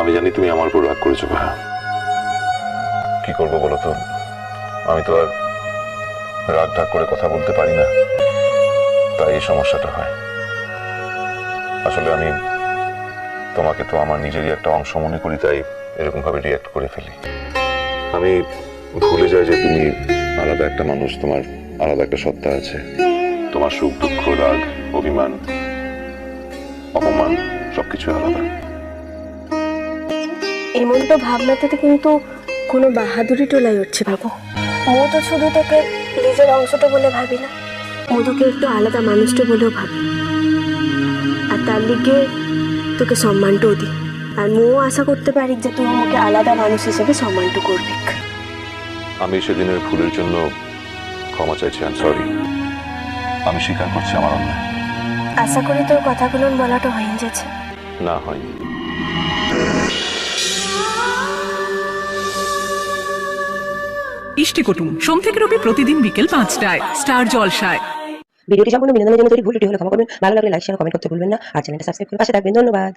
আমি জানি তুমি আমার উপর রাগ করেছ ভাইয়া কি করব বলো তো? আমি তো আর রাগ ঢাক করে কথা বলতে পারি না। তাই এই সমস্যাটা হয়। আসলে আমি তোমাকে তো আমার নিজেরই একটা অংশ মনে করি তাই এরকম ভাবে রিয়াক্ট করে ফেলি। আমি ভুলে যাই যে তুমি আলাদা একটা মানুষ তোমার আলাদা একটা সত্তা আছে। তোমার সুখ দুঃখ রাগ অভিমান অপমান সবকিছু আলাদা। এমন্ত ভাবনা থেকে কিন্তু কোনো বাহাদুরি টোলাই উঠছে বাবু। মো তো শুধু তোকে নিজের অংশটা বলে ভাবি না। ও তোকে একটু আলাদা মানুষটা বলেও ভাবি। আর তার লিগে তোকে সম্মানটাও দিই। আর মো আশা করতে পারি যে তুই আমাকে আলাদা মানুষ হিসেবে সম্মানটা করবি। আমি সেদিনের ভুলের জন্য ক্ষমা চাইছি আই সরি আমি স্বীকার করছি আমার অন্যায়। আশা করি তোর কথাগুলো বলাটা হয়ে যাচ্ছে না হয়নি। ইষ্টি কুটুম সোম থেকে রবি প্রতিদিন বিকেল পাঁচটায়, স্টার জলসায়। ভিডিওটি সম্পূর্ণ বিনোদনের জন্য তৈরি, ভুল হলে ক্ষমা করবেন। ভালো লাগলে লাইক শেয়ার কমেন্ট করতে ভুলবেন না। আর চ্যানেলটা সাবস্ক্রাইব করে পাশে থাকবেন। ধন্যবাদ।